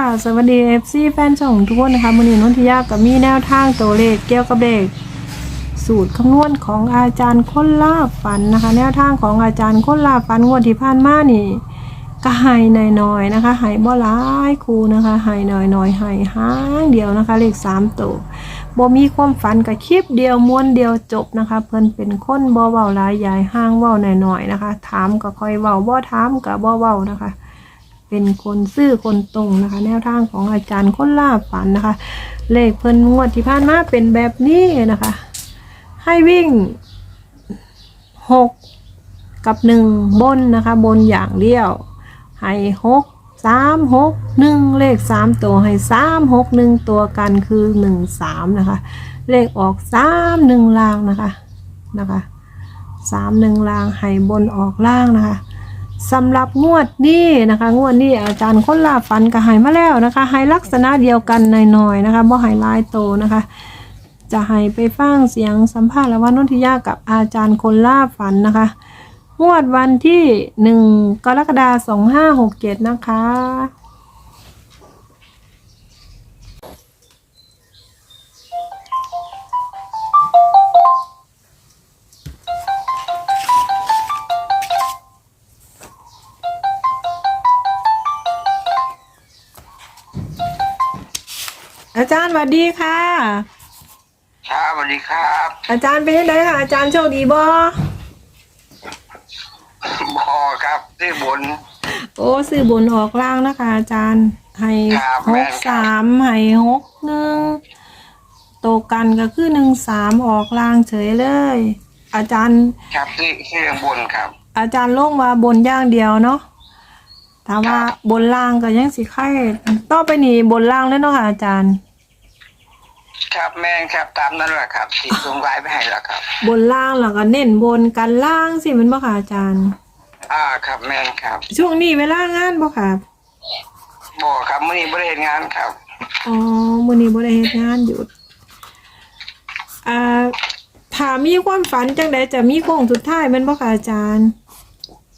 ค่ะสวัสดี FC แฟนช่องทุกคนนะคะมือนี้นนทิยากับมีแนวทางตัวเลขเกี่ยวกับเลขสูตรคำนวณของอาจารย์ค้นลาบฝันนะคะ แนวทางของอาจารย์ค้นลาบฝันงวดที่ผ่านมานี่ก็หายหน่อยๆนะคะหายบ่หลายครูนะคะหายหน่อยๆหายห้างเดียวนะคะ เลขสามตัวบ่มีความฝันกับคลิปเดียวม้วนเดียวจบนะคะ เพิ่นเป็นคนบ่เว้าหลายยายห้างเว้าหน่อยๆนะคะ ถามก็ค่อยเว้าบ่ถามก็บ่เว้านะคะ เป็นคนซื่อคนตรงนะคะ แนวทางของอาจารย์คนล่าฝันนะคะ เลขเพิ่นงวดที่ผ่านมาเป็นแบบนี้นะคะ ให้วิ่งหกกับหนึ่งบนนะคะ บนอย่างเดียว ให้หกสามหกหนึ่งเลขสามตัวให้สามหกหนึ่งตัวกันคือหนึ่งสามนะคะ เลขออกสามหนึ่งลางนะคะนะคะสามหนึ่งลางให้บนออกล่างนะคะ สำหรับงวดนี้นะคะ งวดนี้อาจารย์คนลาฟันก็หายมาแล้วนะคะใหายลักษณะเดียวกันหน่อยๆนะคะบ่ใหายลายโตนะคะ จะให้ไปฟังเสียงสัมภาษณ์ละว่านนทิยากับอาจารย์คนลาฟันนะคะ งวดวันที่หนึ่งกรกฎาคม2567 นะคะ อาจารย์สวัสดีค่ะ ครับสวัสดีครับ อาจารย์เป็นยังไงคะอาจารย์โชคดีบ่บอครับที่บน โอ้ซื้อบนออกล่างนะคะ อาจารย์ให้ครับหแม่กนครับ สามให้หกหนึ่งโตวกันก็คือหนึ่งสามออกล่างเฉยเลย อาจารย์ ครับที่ที่ข้างบนครับ อาจารย์ลงมาบนอย่างเดียวเนาะถามว่าครับ บนล่างก็ยังสิไข่ต่อไปนี่บนล่างเลยเนาะค่ะอาจารย์ ครับแม่นครับตามนั้นแหละครับที่ส่งไลน์ไปให้แล้วครับ บนล่างแล้วก็เน้นบนกันล่างสิแมันบ่ค่ะอาจารย์ อ่าครับแม่นครับช่วงนี้เวลางานบ่ค่ะบอครับมื่อนี้บริเวณงานครับ อ๋อมื้อนี้บ่ได้เฮ็ดงานหยุดอ่าถ้ามีความฝันจังใดจะมีโค้งสุดท้ายแม่นบ่คะอาจารย์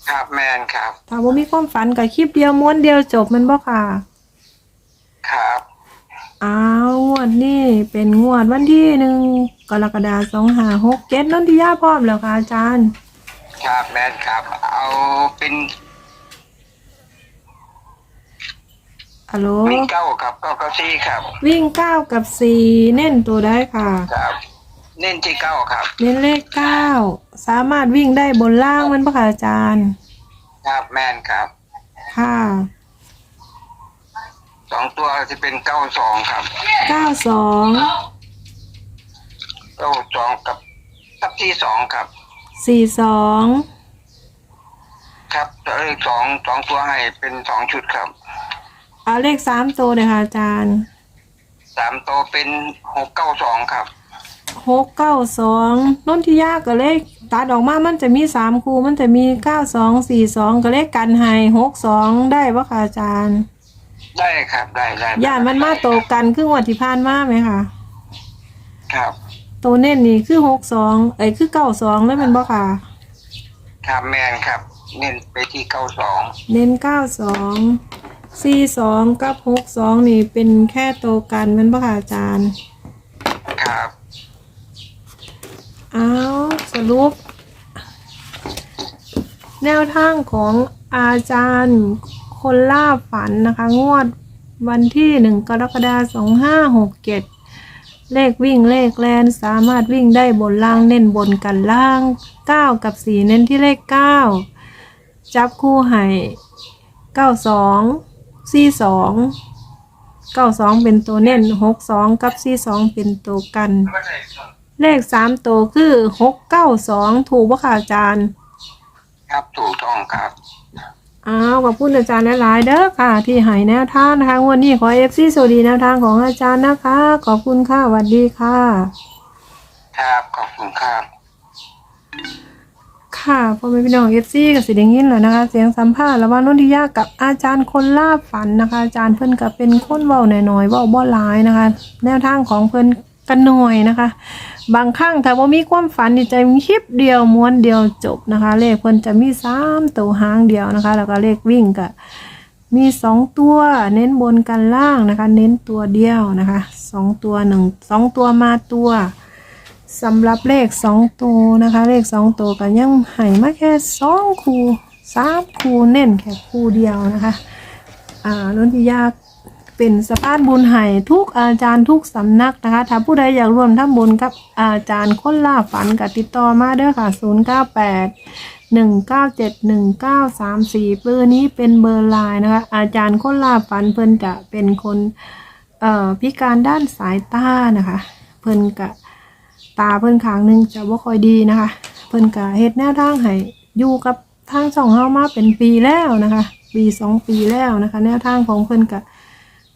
ครับแม่นครับ ถ้าบ่มีความฝันก็คลิปเดียวม้วนเดียวจบแม่นบ่ค่ะ ครับ อ้าวงวดนี้เป็นงวดวันที่หนึ่งกรกฎาคม2567นนทิยาพร้อมแล้วค่ะอาจารย์ ครับแม่นครับ เอาเป็นฮัลโหล มีเก้าครับเก้าเก้าสี่ครับ วิ่งเก้ากับสี่เน้นตัวได้ค่ะ ครับ เน้นที่เก้าครับ เน้นเลขเก้าสามารถวิ่งได้บนล่างแมันบ่ค่ะอาจารย์ ครับแม่นครับ ค่ะ สองตัวจะเป็นเก้าสองครับเก้าสองเก้าสองกับทับที่สองครับ สี่สองครับเลขสองสองตัวให้เป็นสองชุดครับเอาเลขสามตัวเลยค่ะอาจารย์สามตัวเป็นหกเก้าสองครับ หกเก้าสองนนทิยาก็เลขตัดออกมามันจะมีสามคู่มันจะมีเก้าสองสี่สองก็เลขกันให้หกสองได้ปะค่ะอาจารย์ ได้ครับ ได้ได้ย่านมันมาโตวกันครึ่งวันที่ผ่านมาไหมคะครับตัวเน้นนี่คือหกสองเอ้ยคือเก้าสองแล้วมันบ่ค่ะครับแมนครับ เน้นไปที่เก้าสองเน้นเก้าสองสี่สองกับหกสองนี่เป็นแค่โตวกันแมันบ่ค่ะอาจารย์ครับเอาสรุป แนวทางของอาจารย์ คนล่าฝันนะคะ งวดวันที่หนึ่งกรกฎาคมสองห้าหกเจ็ดเลขวิ่งเลขแลนสามารถวิ่งได้บนล่างเน้นบนกันล่างเก้ากับสี่เน้นที่เลขเก้าจับคู่ให้เก้าสองสี่สองเก้าสองเป็นตัวเน้นหกสองกับสี่สองเป็นตัวกัน เลขสามตัวคือหกเก้าสองถูกปะคะอาจารย์ ครับถูกต้องครับ อ้าวขอบคุณอาจารย์หลายๆเด้อค่ะ ที่ให้แนวทางนะคะงวันนี้ขอเอฟซีสวัสดีแนวทางของอาจารย์นะคะ ขอบคุณค่ะสวัสดีค่ะ ครับขอบคุณครับ ค่ะพ่อแม่พี่น้องเอฟซีกับสิเดงยินแล้วนะคะ เสียงสัมภาษณ์ระหว่างนนทิยากับอาจารย์คนล่าฝันนะคะ อาจารย์เพิ่นกับเป็นคนเว้าหน่อยๆเว้าบ่หลายนะคะ แนวทางของเพิ่น กันหน่อยนะคะ บางครั้งถ้าว่ามีความฝันนี่จะมีคลิปเดียวม้วนเดียวจบนะคะ เลขเพิ่นจะมีสามตัวหางเดียวนะคะ แล้วก็เลขวิ่งกับมีสองตัวเน้นบนกันล่างนะคะ เน้นตัวเดียวนะคะสองตัวหนึ่งสองตัวมาตัวสำหรับเลขสองตัวนะคะ เลขสองตัวกันยังให้มาแค่สองคู่สามคู่เน้นแค่คู่เดียวนะคะ อ่าล้นที่ยาก เป็นสะพานบุญให้ทุกอาจารย์ทุกสำนักนะคะ ถ้าผู้ใดอยากร่วมทำบุญกับอาจารย์คนล่าฝันกับติดต่อมาเด้อค่ะ 0 9 8 1 9 7 1 9 3 4เบอร์นี้เป็นเบอร์ไลน์นะคะ อาจารย์คนล่าฝันเพิ่นจะเป็นคนพิการด้านสายตานะคะ เพิ่นกะตาเพิ่นข้างหนึงจะบ่ค่อยดีนะคะ เพิ่นกะเฮ็ดแนวทางให้อยู่กับทางสองเฮามาเป็นปีแล้วนะคะ ปีสองปีแล้วนะคะ แนวทางของเพิ่นกะ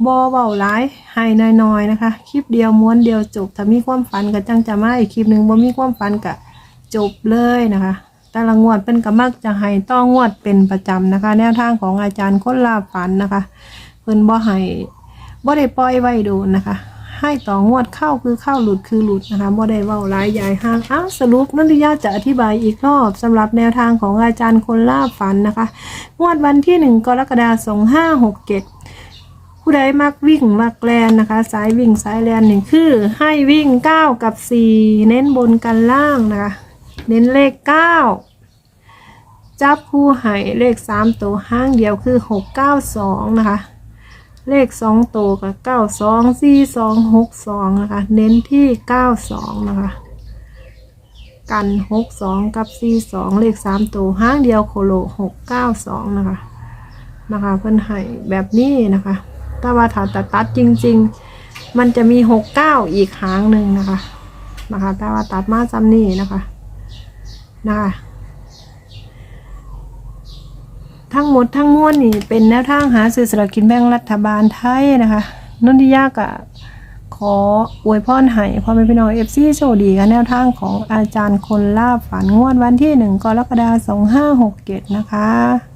บอเบาหลายให้น้อยๆนะคะ คลิปเดียวม้วนเดียวจบ ถ้ามีความฝันก็จังจะมาอีกคลิปหนึ่งบ่มีความฝันก็จบเลยนะคะ แต่ละงวดเป็นก็มักจะให้ต้องงวดเป็นประจำนะคะ แนวทางของอาจารย์คนลาฝันนะคะ เพิ่นบ่ให้บ่ได้ปล่อยไว้โดนนะคะให้ต่องวดเข้าคือเข้าหลุดคือหลุดนะคะบ่ได้เว้าหลายใหญ่ห้างอ้าวสรุปนันทิยาจะอธิบายอีกรอบสำหรับแนวทางของอาจารย์คนล่าฝันนะคะ งวดวันที่หนึ่งกรกฎาคม2567 ผู้ใดมักวิ่งมักแลนนะคะ สายวิ่งสายแลนหนึ่งคือให้วิ่ง9กับ4เน้นบนกันล่างนะคะ เน้นเลข9จับคู่ให้เลข3ตัวห้างเดียวคือ692นะคะ เลข2ตัวกับ92 42 62นะคะ เน้นที่92นะคะ กัน62กับ42เลข3ตัวห้างเดียวโคโล692นะคะนะคะเพิ่นให้แบบนี้นะคะ ถ้าว่าถาตัดตัดจริง ๆ มันจะมีหกเก้าอีกหางหนึ่งนะคะนะคะแต่ว่าตัดมาซ้ำนี่นะคะนะคะทั้งหมดทั้งมวลนี่เป็นแนวทางหาซื้อสลากกินแบ่งรัฐบาลไทยนะคะนนทิยากอะขออวยพรให้พ่อแม่พี่น้องเอฟซีโชคดีกับแนวทางของอาจารย์คนล่าฝันงวดวันที่หนึ่งกรกฎาคมสองห้าหกเจ็ดนะคะ